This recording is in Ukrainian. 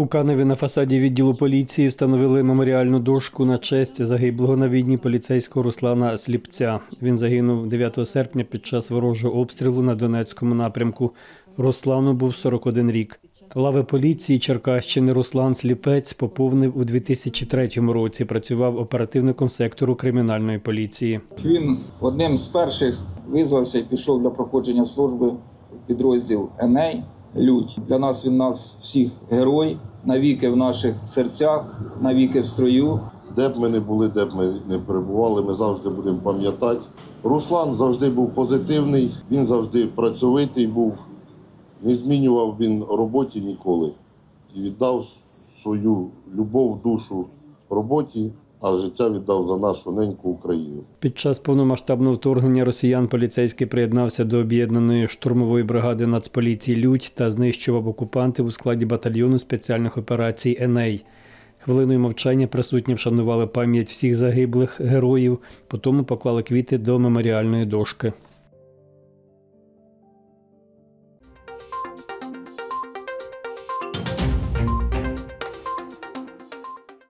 У Каневі на фасаді відділу поліції встановили меморіальну дошку на честь загиблого на війні поліцейського Руслана Сліпця. Він загинув 9 серпня під час ворожого обстрілу на Донецькому напрямку. Руслану був 41 рік. Лави поліції Черкащини Руслан Сліпець поповнив у 2003 році. Працював оперативником сектору кримінальної поліції. Він одним з перших визвався і пішов для проходження служби в підрозділ Еней Людь. Для нас він нас всіх герой, навіки в наших серцях, навіки в строю. Де б ми не були, де б ми не перебували, ми завжди будемо пам'ятати. Руслан завжди був позитивний, він завжди працьовитий був, не змінював він роботі ніколи. І віддав свою любов, душу роботі, а життя віддав за нашу неньку Україну. Під час повномасштабного вторгнення росіян поліцейський приєднався до об'єднаної штурмової бригади Нацполіції Людь та знищував окупантів у складі батальйону спеціальних операцій Еней. Хвилиною мовчання присутні вшанували пам'ять всіх загиблих героїв, потім поклали квіти до меморіальної дошки.